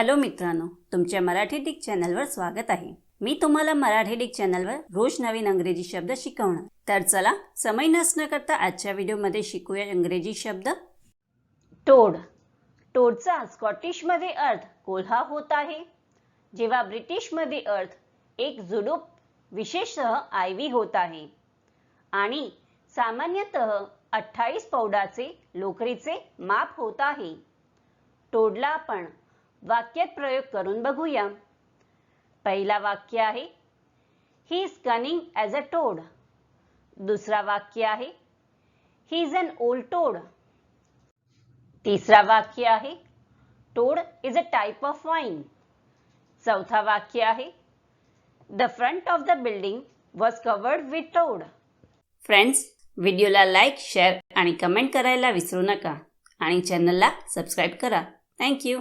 Hello मित्रांनो तुमच्या Marathi Dick चॅनलवर स्वागत आहे. मी तुम्हाला मराठी डिक चॅनलवर रोज नवीन अंग्रेजी शब्द शिकवणार. तर चला समय नसणं करता आजच्या व्हिडिओमध्ये शिकूया इंग्रजी शब्द. टोड. टोडचा स्कॉटिशमध्ये अर्थ कोल्हा होत आहे. जेव्हा ब्रिटिशमध्ये अर्थ एक जुडूप विशेषतः आयवी होत आहे. आणि सामान्यतः अठ्ठावीस पौडाचे लोकरीचे माप होत आहे. टोडला आपण वाक्यात प्रयोग करून बघूया. पहिला वाक्य आहे he is cunning as a toad दुसरा वाक्य आहे he is an old toad तिसरा वाक्य आहे toad is a type of wine चौथा वाक्य आहे the front of the building was covered with toad friends व्हिडिओला लाईक शेअर आणि कमेंट करायला विसरू नका. आणि चॅनलला सबस्क्राईब करा. थँक्यू